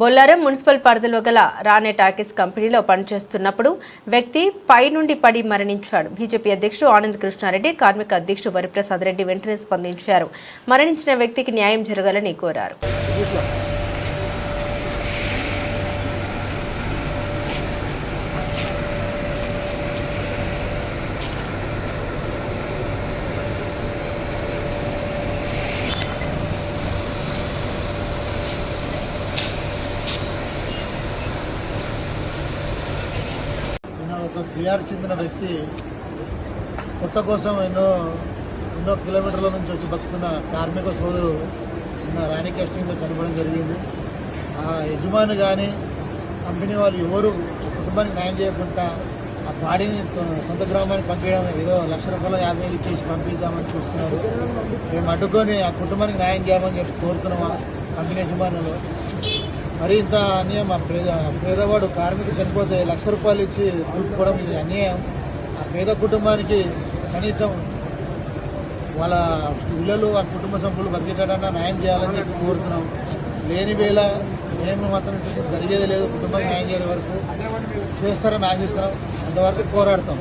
Bollaram municipal పరిధిలో గల రానే టాకీస్ కంపెనీలో పనిచేస్తున్నప్పుడు వ్యక్తి పై నుండి పడి మరణించాడు. బీజేపీ అధ్యక్షుడు ఆనంద్ కృష్ణారెడ్డి కార్మిక అధ్యక్షుడు వరిప్రసాద్ రెడ్డి వెంటనే స్పందించారు. మరణించిన వ్యక్తికి న్యాయం జరగాలని కోరారు. ఒక బీహార్ చెందిన వ్యక్తి పుట్ట కోసం ఎన్నో ఎన్నో కిలోమీటర్ల నుంచి వచ్చి బతుకుతున్న కార్మిక సోదరు నిన్న రాణి క్యాస్టింగ్లో చనిపోవడం జరిగింది. ఆ యజమాని కానీ కంపెనీ వాళ్ళు ఎవరు కుటుంబానికి న్యాయం చేయకుండా ఆ బాడీని సొంత గ్రామానికి పంపించడం ఏదో లక్ష రూపాయలు యాభై వేలు ఇచ్చేసి పంపిద్దామని చూస్తున్నారు మేము అడ్డుకొని ఆ కుటుంబానికి న్యాయం చేయమని చెప్పి కోరుతున్నాం కంపెనీ యజమానులు. మరి ఇంత అన్యాయం ఆ పేద పేదవాడు కార్మికుడు చనిపోతే లక్ష రూపాయలు ఇచ్చి దులుపుకోవడం ఇది అన్యాయం. ఆ పేద కుటుంబానికి కనీసం వాళ్ళ పిల్లలు ఆ కుటుంబ సభ్యులు బతికేటన్నా న్యాయం చేయాలని చెప్పి కోరుతున్నాం. లేని వేళ మేము మాత్రం జరిగేది లేదు కుటుంబానికి న్యాయం చేయని వరకు చేస్తారని ఆశిస్తున్నాం. అంతవరకు పోరాడతాం.